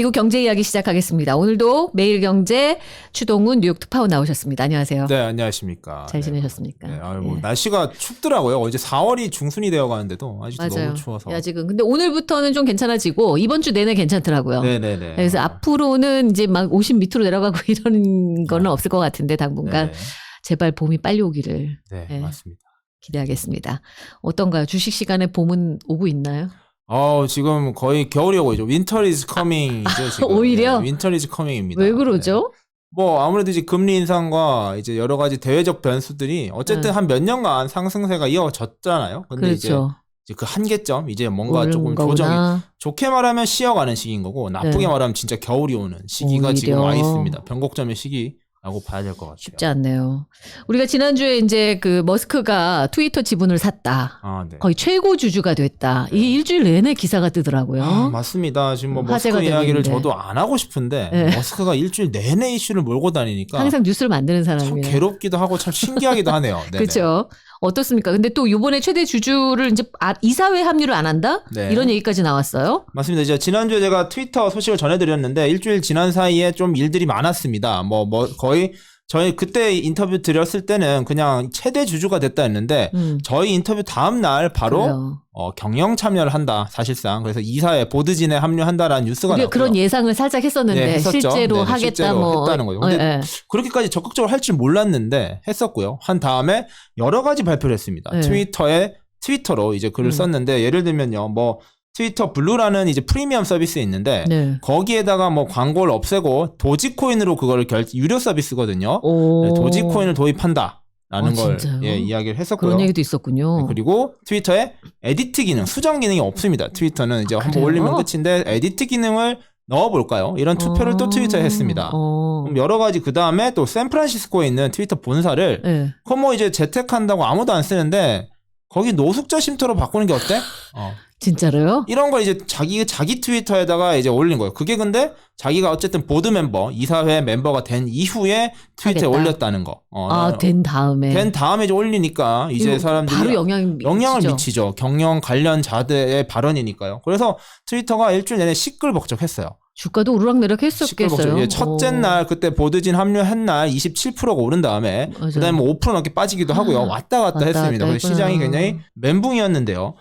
미국 경제 이야기 시작하겠습니다. 오늘도 매일경제 추동훈 뉴욕 특파원 나오셨습니다. 안녕하세요. 네, 안녕하십니까. 잘 네. 지내셨습니까? 네, 아유, 뭐 예. 날씨가 춥더라고요. 이제 4월이 중순이 되어 가는데도 아직도 맞아요. 너무 추워서. 아직은 근데 오늘부터는 좀 괜찮아지고 이번 주 내내 괜찮더라고요. 네, 네, 네. 그래서 앞으로는 이제 막 50 밑으로 내려가고 이런 거는 없을 것 같은데 당분간 네, 제발 봄이 빨리 오기를 네, 네. 맞습니다. 기대하겠습니다. 어떤가요? 주식 시간에 봄은 오고 있나요? 어, 지금 거의 겨울이 오고 있죠. Winter is coming이죠, 지금. 오히려? 네, Winter is coming입니다. 왜 그러죠? 뭐 아무래도 이제 금리 인상과 이제 여러 가지 대외적 변수들이 어쨌든 네. 한몇 년간 상승세가 이어졌잖아요. 근데 이제 그렇죠. 이제 그 한계점 이제 뭔가 조금 거구나. 조정이 좋게 말하면 쉬어가는 시기인 거고 나쁘게 네. 말하면 진짜 겨울이 오는 시기가 오히려. 지금 와 있습니다. 변곡점의 시기 라고 봐야 될 것 같아요. 쉽지 않네요. 우리가 지난주에 이제 그 머스크가 트위터 지분을 샀다. 아, 네. 거의 최고 주주가 됐다. 이게 일주일 내내 기사가 뜨더라고요. 아, 맞습니다. 지금 뭐 화제가 머스크 되고 이야기를 있는데. 저도 안 하고 싶은데 네. 머스크가 일주일 내내 이슈를 몰고 다니니까 항상 뉴스를 만드는 참 사람이에요. 괴롭기도 하고 참 신기하기도 하네요. 네네. 그렇죠. 어떻습니까? 근데 또 이번에 최대 주주를 이제 아, 이사회 합류를 안 한다? 네. 이런 얘기까지 나왔어요. 맞습니다. 이제 지난주에 제가 트위터 소식을 전해드렸는데 일주일 지난 사이에 좀 일들이 많았습니다. 뭐, 뭐 거의 저희 그때 인터뷰 드렸을 때는 그냥 최대 주주가 됐다 했는데 음. 저희 인터뷰 다음 날 바로 그래요. 어, 경영 참여를 한다 사실상 그래서 이사회 보드진에 합류한다라는 뉴스가 나왔고요. 그런 예상을 살짝 했었는데 네. 실제로 네네, 하겠다 실제로 뭐 했다는 거죠. 어, 근데 예. 그렇게까지 적극적으로 할 줄 몰랐는데 했었고요. 한 다음에 여러 가지 발표를 했습니다. 네. 트위터에 트위터로 이제 글을 음. 썼는데 예를 들면요. 뭐 트위터 블루라는 이제 프리미엄 서비스에 있는데 네. 거기에다가 뭐 광고를 없애고 도지코인으로 그거를 결 유료 서비스거든요. 오. 네, 도지코인을 도입한다 라는 어, 걸 진짜요? 예, 이야기를 했었고요. 그런 얘기도 있었군요. 네, 그리고 트위터에 에디트 기능, 수정 기능이 없습니다. 트위터는 이제 한번 그래요? 올리면 끝인데 에디트 기능을 넣어볼까요? 이런 투표를 또 트위터에 했습니다. 어. 그럼 여러 가지 그 다음에 또 샌프란시스코에 있는 트위터 본사를 네. 그거 뭐 이제 재택한다고 아무도 안 쓰는데 거기 노숙자 쉼터로 바꾸는 게 어때? 어. 진짜로요? 이런 걸 이제 자기 자기 트위터에다가 이제 올린 거예요. 그게 근데 자기가 어쨌든 보드 멤버 이사회 멤버가 된 이후에 트위터에 하겠다. 올렸다는 거. 어, 아, 된 다음에. 된 다음에 이제 올리니까 이제 사람들이 바로 영향 영향을 미치죠. 경영 관련 자들의 발언이니까요. 그래서 트위터가 일주일 내내 시끌벅적했어요. 주가도 우르락내락 했었겠어요. 예, 첫째 어. 날 그때 보드진 합류한 날 27%가 오른 다음에. 그다음에 뭐 뭐5% 넘게 빠지기도 하고요. 왔다 갔다 왔다 했습니다. 갔다 그래서 시장이. 굉장히 멘붕이었는데요.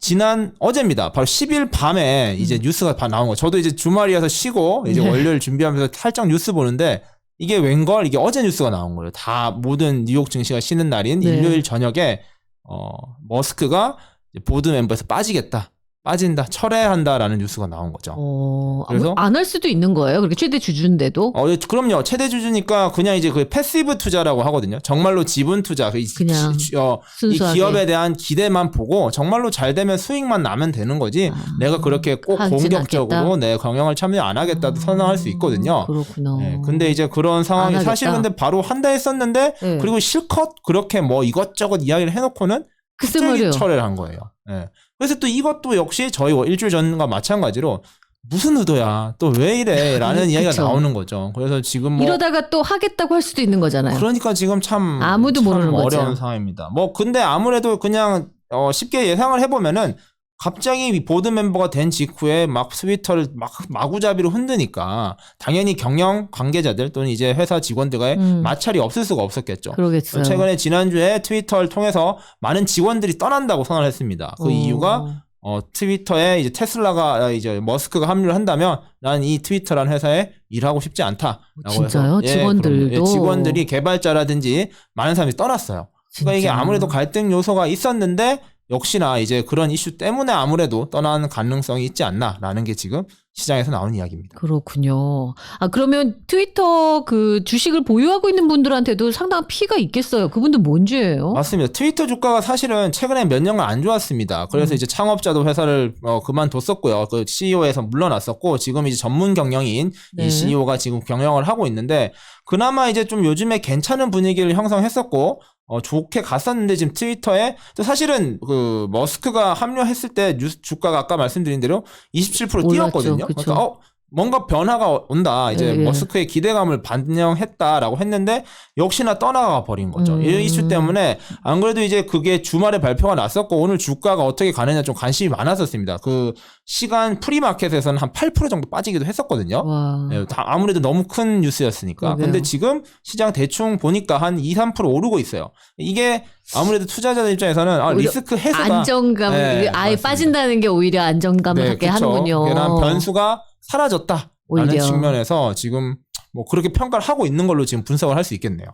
지난 어제입니다. 바로 10일 밤에 이제 뉴스가 바- 나온 거. 저도 이제 주말이어서 쉬고 이제 음. 네. 월요일 준비하면서 살짝 뉴스 보는데 이게 웬걸 이게 어제 뉴스가 나온 거예요. 다 모든 뉴욕 증시가 쉬는 날인 네. 일요일 저녁에 어 머스크가 보드 멤버에서 빠지겠다. 빠진다. 철회한다라는 뉴스가 나온 거죠. 어, 그래서? 안 할 수도 있는 거예요. 그렇게 최대 주주인데도. 어, 예, 그럼요. 최대 주주니까 그냥 이제 그 패시브 투자라고 하거든요. 정말로 지분 투자. 그 이- 그냥 지- 어, 이 순수하게. 기업에 대한 기대만 보고 정말로 잘 되면 수익만 나면 되는 거지. 아, 내가 그렇게 꼭 하진 공격적으로 않겠다. 내 경영을 참여 안 하겠다도 선언할 수 있거든요. 그렇구나. 네, 근데 이제 그런 안 상황이 하겠다. 사실 근데 바로 한달 했었는데 네. 그리고 실컷 그렇게 뭐 이것저것 이야기를 해놓고는 글쎄 갑자기 말이에요. 철회를 한 거예요. 예. 그래서 또 이것도 역시 저희 일주일 전과 마찬가지로 무슨 의도야 또 왜 이래 라는 이야기가 그쵸. 나오는 거죠. 그래서 지금 뭐 이러다가 또 하겠다고 할 수도 있는 거잖아요. 그러니까 지금 참 아무도 참 모르는 거죠. 어려운 상황입니다. 뭐 근데 아무래도 그냥 어, 쉽게 예상을 해보면은 갑자기 이 보드 멤버가 된 직후에 막 트위터를 막 마구잡이로 흔드니까 당연히 경영 관계자들 또는 이제 회사 직원들과의 음. 마찰이 없을 수가 없었겠죠. 그러겠어요. 최근에 지난주에 트위터를 통해서 많은 직원들이 떠난다고 선언을 했습니다. 그 어. 이유가 어, 트위터에 이제 테슬라가 어, 이제 머스크가 합류를 한다면 난 이 트위터라는 회사에 일하고 싶지 않다라고 진짜요? 해서 예, 직원들도? 그럼요. 예, 직원들이 개발자라든지 많은 사람이 떠났어요. 그러니까 이게 진짜. 아무래도 갈등 요소가 있었는데 역시나 이제 그런 이슈 때문에 아무래도 떠나는 가능성이 있지 않나라는 게 지금 시장에서 나오는 이야기입니다. 그렇군요. 아 그러면 트위터 그 주식을 보유하고 있는 분들한테도 상당한 피가 있겠어요. 그분들 뭔 죄예요? 맞습니다. 트위터 주가가 사실은 최근에 몇 년간 안 좋았습니다. 그래서 음. 이제 창업자도 회사를 어, 그만뒀었고요. 그 CEO에서 물러났었고 지금 이제 전문 경영인 네. 이 CEO가 지금 경영을 하고 있는데 그나마 이제 좀 요즘에 괜찮은 분위기를 형성했었고 어, 좋게 갔었는데 지금 트위터에 또 사실은 그 머스크가 합류했을 때 뉴스 주가가 아까 말씀드린 대로 27% 올랐죠. 뛰었거든요. 그쵸. 그러니까 어 뭔가 변화가 온다. 이제 예, 예. 머스크의 기대감을 반영했다라고 했는데 역시나 떠나가 버린 거죠. 음. 이 이슈 때문에 안 그래도 이제 그게 주말에 발표가 났었고 오늘 주가가 어떻게 가느냐 좀 관심이 많았었습니다. 그 시간 프리마켓에서는 한 8% 정도 빠지기도 했었거든요. 와. 예, 다 아무래도 너무 큰 뉴스였으니까. 그러게요. 근데 지금 시장 대충 보니까 한 2, 3% 오르고 있어요. 이게 아무래도 투자자들 입장에서는 아, 리스크 해소가 안정감 네, 아예 맞습니다. 빠진다는 게 오히려 안정감을 네, 갖게 그쵸. 하는군요. 변수가 사라졌다 라는 오히려. 측면에서 지금 뭐 그렇게 평가를 하고 있는 걸로 지금 분석을 할 수 있겠네요.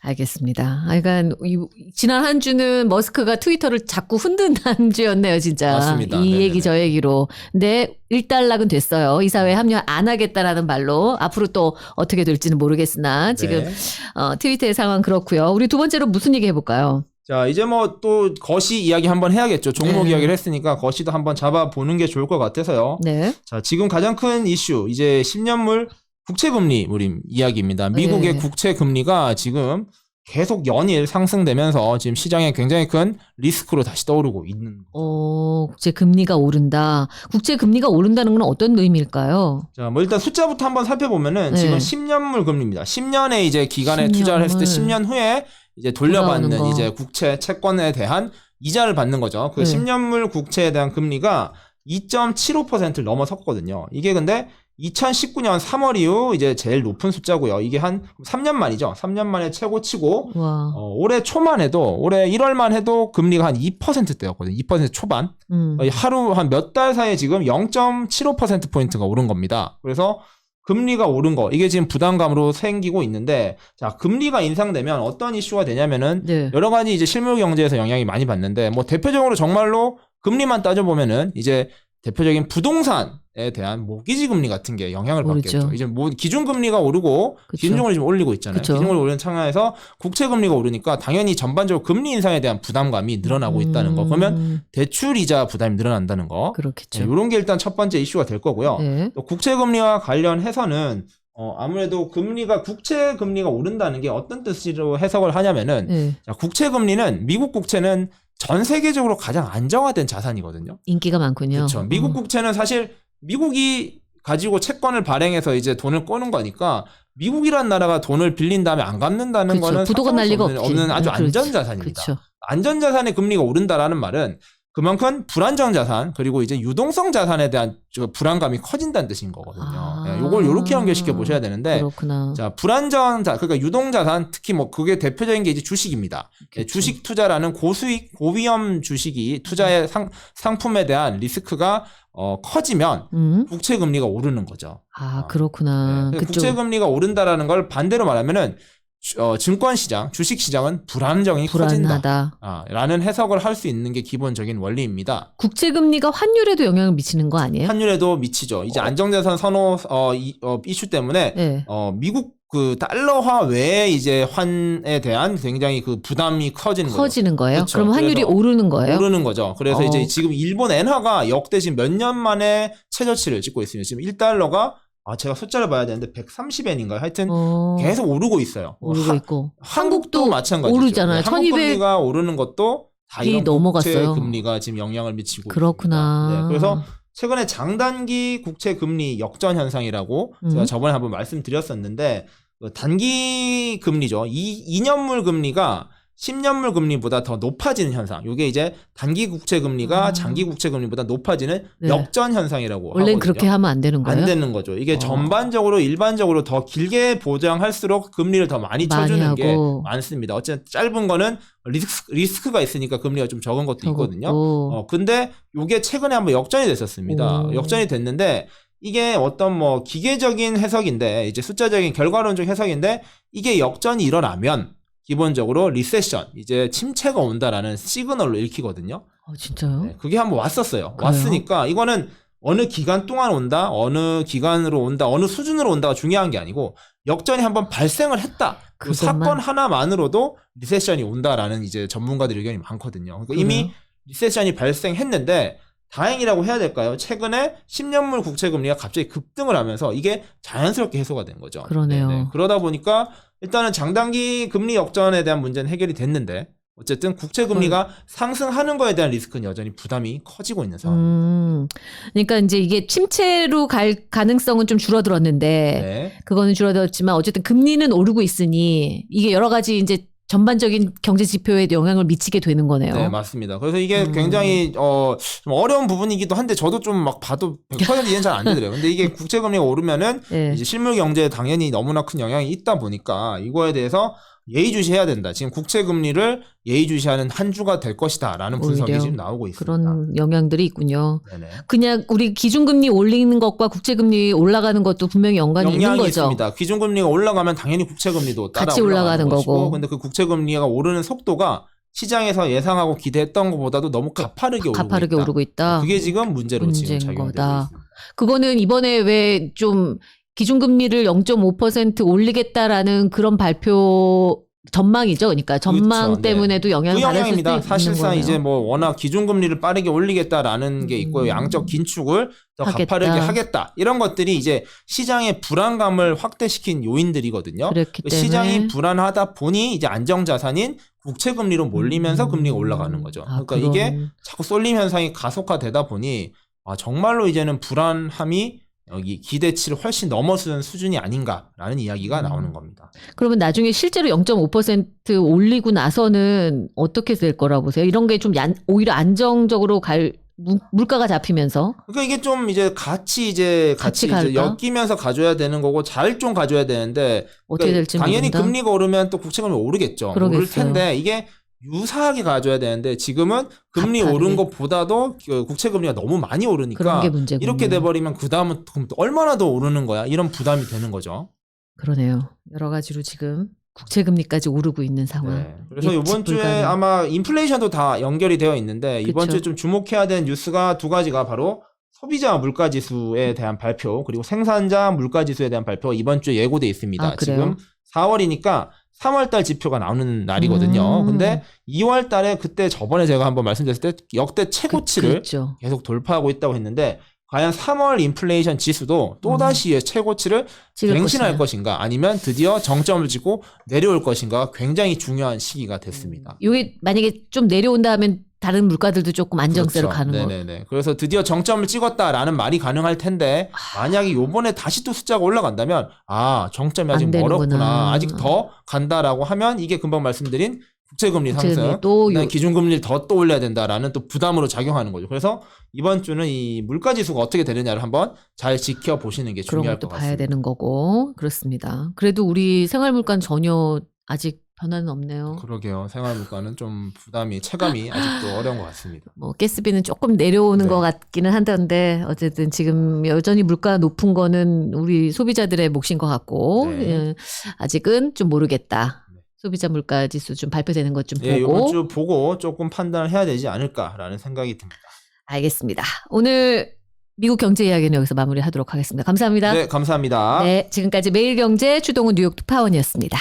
알겠습니다. 아, 그러니까 이- 지난 한 주는 머스크가 트위터를 자꾸 흔든 한 주였네요, 진짜. 맞습니다. 이 네네네. 얘기 저 얘기로. 근데 일단락은 됐어요. 이사회에 합류 안 하겠다라는 말로 앞으로 또 어떻게 될지는 모르겠으나 지금 네. 어, 트위터의 상황 그렇고요. 우리 두 번째로 무슨 얘기 해볼까요? 자 이제 뭐 또 거시 이야기 한번 해야겠죠. 종목 네. 이야기를 했으니까 거시도 한번 잡아보는 게 좋을 것 같아서요. 네. 자 지금 가장 큰 이슈 이제 10년물 국채금리 우리 이야기입니다. 미국의 네. 국채금리가 지금 계속 연일 상승되면서 지금 시장에 굉장히 큰 리스크로 다시 떠오르고 있는 거죠. 어, 국제 금리가 오른다. 국제 금리가 오른다는 건 어떤 의미일까요? 자, 뭐 일단 숫자부터 한번 살펴보면은 네. 지금 10년물 금리입니다. 10년에 이제 기간에 10년물. 투자를 했을 때 10년 후에 이제 돌려받는. 이제 국채 채권에 대한 이자를 받는 거죠. 그 네. 10년물 국채에 대한 금리가 2.75%를 넘어섰거든요. 이게 근데 2019년 3월 이후 이제 제일 높은 숫자고요. 이게 한 3년 만이죠. 3년 만에 최고치고 와. 어, 올해 초만 해도 올해 1월만 해도 금리가 한 2%대였거든요. 2% 초반. 음. 어, 하루 한 몇 달 사이에 지금 0.75% 포인트가 오른 겁니다. 그래서 금리가 오른 거 이게 지금 부담감으로 생기고 있는데 자 금리가 인상되면 어떤 이슈가 되냐면은 네. 여러 가지 이제 실물 경제에서 영향이 많이 받는데 뭐 대표적으로 정말로 금리만 따져 보면은 이제 대표적인 부동산에 대한 모기지 금리 같은 게 영향을 오르죠. 받겠죠. 이제 뭐 기준 금리가 오르고 그쵸. 기준금리 지금 올리고 있잖아요. 그쵸. 기준금리 오르는 상황에서 국채 금리가 오르니까 당연히 전반적으로 금리 인상에 대한 부담감이 늘어나고 있다는 거. 그러면 음, 대출 이자 부담이 늘어난다는 거. 그렇겠죠. 이런 게 일단 첫 번째 이슈가 될 거고요. 네. 또 국채 금리와 관련해서는 어, 아무래도 금리가 국채 금리가 오른다는 게 어떤 뜻으로 해석을 하냐면은 네. 자, 국채 금리는 미국 국채는 전 세계적으로 가장 안정화된 자산이거든요. 인기가 많군요. 그렇죠. 미국 어. 국채는 사실 미국이 가지고 채권을 발행해서 이제 돈을 꺼는 거니까 미국이란 나라가 돈을 빌린 다음에 안 갚는다는 그쵸. 거는 부도가 날 리가 없는. 없는 아주 네, 그렇지. 안전 자산입니다. 그렇죠. 안전 자산의 금리가 오른다라는 말은 그만큼 불안정 자산 그리고 이제 유동성 자산에 대한 저 불안감이 커진다는 뜻인 거거든요. 아. 예, 요걸 요렇게 연결시켜 보셔야 되는데 그렇구나. 자 불안정 자 그러니까 유동 자산 특히 뭐 그게 대표적인 게 이제 주식입니다. 예, 그렇죠. 주식 투자라는 고수익 고위험 주식이 투자의 상 상품에 대한 리스크가 어 커지면 음. 국채 금리가 오르는 거죠. 아, 어. 그렇구나. 네, 그쪽. 국채 금리가 오른다라는 걸 반대로 말하면은 주- 어, 증권 시장, 주식 시장은 불안정이 커진다. 불안하다. 아, 라는 해석을 할 수 있는 게 기본적인 원리입니다. 국제 금리가 환율에도 영향을 미치는 거 아니에요? 환율에도 미치죠. 이제 안정자산 선호 어, 이, 어, 이슈 때문에 네. 어, 미국 그 달러화 외에 이제 환에 대한 굉장히 그 부담이 커지는. 커지는 거예요? 그렇죠. 그럼 환율이 그래서 오르는 거예요? 오르는 거죠. 그래서 어. 이제 지금 일본 엔화가 역대 지금 몇 년 만에 최저치를 찍고 있습니다. 지금 1달러가 아 제가 숫자를 봐야 되는데 130엔인가요? 하여튼 어, 계속 오르고 있어요. 오르고 하- 있고. 한국도 한국도 마찬가지죠. 오르잖아요. 네, 한국 1200 금리가 오르는 것도 다이 이런 넘어갔어요. 국채 금리가 지금 영향을 미치고 그렇구나. 네, 그래서 최근에 장단기 국채 금리 역전 현상이라고 음. 제가 저번에 한번 말씀드렸었는데 그 단기 금리죠. 이 2년물 금리가 10년물 금리보다 더 높아지는 현상. 이게 이제 단기 국채 금리가 아. 장기 국채 금리보다 높아지는 네. 역전 현상이라고 원래는 하거든요. 그렇게 하면 안 되는 거예요? 안 되는 거죠. 이게 어. 전반적으로 일반적으로 더 길게 보장할수록 금리를 더 많이 많이 쳐주는 게 하고. 많습니다. 어쨌든 짧은 거는 리스크, 리스크가 있으니까 금리가 좀 적은 것도 있거든요. 적었고. 어, 근데 이게 최근에 한번 역전이 됐었습니다. 오. 역전이 됐는데 이게 어떤 뭐 기계적인 해석인데 이제 숫자적인 결과론적 해석인데 이게 역전이 일어나면 기본적으로 리세션 이제 침체가 온다라는 시그널로 읽히거든요. 어, 진짜요? 네, 그게 한번 왔었어요. 그래요? 왔으니까 이거는 어느 기간 동안 온다, 어느 기간으로 온다, 어느 수준으로 온다가 중요한 게 아니고 역전이 한번 발생을 했다. 그. 사건 하나만으로도 리세션이 온다라는 이제 전문가들 의견이 많거든요. 그러니까 이미? 리세션이 발생했는데 다행이라고 해야 될까요? 최근에 10년물 국채 금리가 갑자기 급등을 하면서 이게 자연스럽게 해소가 된 거죠. 그러네요. 그러다 보니까 일단은 장단기 금리 역전에 대한 문제는 해결이 됐는데 어쨌든 국채 금리가 상승하는 거에 대한 리스크는 여전히 부담이 커지고 있는 상황입니다. 음. 그러니까 이제 이게 침체로 갈 가능성은 좀 줄어들었는데 네. 그거는 줄어들었지만 어쨌든 금리는 오르고 있으니 이게 여러 가지 이제 전반적인 경제 지표에 영향을 미치게 되는 거네요. 네, 맞습니다. 그래서 이게 음. 굉장히 어, 좀 어려운 부분이기도 한데 저도 좀 막 봐도 100% 이해는 잘 안 되더라고요. 근데 이게 국채 금리가 오르면은 네. 이제 실물 경제에 당연히 너무나 큰 영향이 있다 보니까 이거에 대해서 예의주시해야 된다. 지금 국채 금리를 예의주시하는 한 주가 될 것이다라는 분석이 지금 나오고 있습니다. 그런 영향들이 있군요. 네네. 그냥 우리 기준금리 올리는 것과 국채금리 올라가는 것도 분명히 연관이 있는 영향이 거죠. 있습니다. 기준금리가 올라가면 당연히 국채금리도 따라 같이 올라가는 올라가는 것이고, 거고. 근데 그 국채금리가 오르는 속도가 시장에서 예상하고 기대했던 것보다도 너무 가파르게 오르고 가파르게 있다. 오르고 있다. 그게 지금 문제로 지금 작용되고. 있습니다. 그거는 이번에 왜 좀 기준금리를 0.5% 올리겠다라는 그런 발표 전망이죠. 그러니까 전망 그렇죠. 네. 때문에도 영향을 그 받을 수도. 있는 사실상 거네요. 이제 뭐 워낙 기준금리를 빠르게 올리겠다라는 게 있고 음. 양적 긴축을 더 하겠다. 가파르게 하겠다 이런 것들이 이제 시장의 불안감을 확대시킨 요인들이거든요. 시장이 불안하다 보니 이제 안정자산인 국채 금리로 몰리면서 음. 금리가 올라가는 거죠. 아, 그러니까 이게 그런- 자꾸 쏠림 현상이 가속화되다 보니 아, 정말로 이제는 불안함이 여기 기대치를 훨씬 넘어서는 수준이 아닌가라는 이야기가 음. 나오는 겁니다. 그러면 나중에 실제로 0.5% 올리고 나서는 어떻게 될 거라고 보세요? 이런 게 좀 오히려 안정적으로 갈 무- 물가가 잡히면서 그러니까 이게 좀 이제 같이 이제 같이 같이, 이제? 엮이면서 가져야 되는 거고 잘 좀 가져야 되는데 어떻게 그러니까 될지 당연히 모른다. 금리가 오르면 또 국채금리 오르겠죠. 오를 그러겠어요. 텐데 이게 유사하게 가져야 되는데 지금은 금리 가파르게. 오른 것보다도 그 국채 금리가 너무 많이 그런 오르니까 게 문제군요. 이렇게 돼버리면 그 다음은 얼마나 더 오르는 거야? 이런 부담이 되는 거죠. 그러네요. 여러 가지로 지금 국채 금리까지 오르고 있는 상황. 네. 그래서 예측 이번 주에 불가능. 아마 인플레이션도 다 연결이 되어 있는데 이번 그쵸. 주에 좀 주목해야 되는 뉴스가 두 가지가 바로 소비자 물가 지수에 대한 발표 그리고 생산자 물가 지수에 대한 발표가 이번 주에 예고돼 있습니다. 아, 그래요? 지금 4월이니까 3월 달 지표가 나오는 날이거든요. 음. 근데 2월 달에 그때 저번에 제가 한번 말씀드렸을 때 역대 최고치를 그렇죠. 계속 돌파하고 있다고 했는데 과연 3월 인플레이션 지수도 또다시 최고치를 음. 찍을 갱신할. 것인가 아니면 드디어 정점을 찍고 내려올 것인가 굉장히 중요한 시기가 됐습니다. 이게 만약에 좀 내려온다 하면 다른 물가들도 조금 안정세로 그렇죠. 가는 거. 네네네. 그래서 드디어 정점을 찍었다라는 말이 가능할 텐데 만약에 요번에 다시 또 숫자가 올라간다면 아 정점이 아직 안 되는구나. 멀었구나 아직 더 간다라고 하면 이게 금방 말씀드린 국채금리 상승 또 요- 기준금리를 더 또 올려야 된다라는 또 부담으로 작용하는 거죠. 그래서 이번 주는 이 물가 지수가 어떻게 되느냐를 한번 잘 지켜보시는 게 그런 중요할 것도 것 봐야 같습니다. 되는 거고 그렇습니다. 그래도 우리 생활 물가는 전혀 아직 변화는 없네요. 그러게요. 생활 물가는 좀 부담이 체감이 아직도 어려운 것 같습니다. 뭐 가스비는 조금 내려오는 네. 것 같기는 한데 어쨌든 지금 여전히 물가 높은 거는 우리 소비자들의 몫인 것 같고 네. 예, 아직은 좀 모르겠다. 네. 소비자 물가 지수 좀 발표되는 것좀 예, 보고 이번 주 보고 조금 판단을 해야 되지 않을까라는 생각이 듭니다. 알겠습니다. 오늘 미국 경제 이야기는 여기서 마무리하도록 하겠습니다. 감사합니다. 네, 감사합니다. 네, 지금까지 매일경제 추동훈 뉴욕 특파원이었습니다.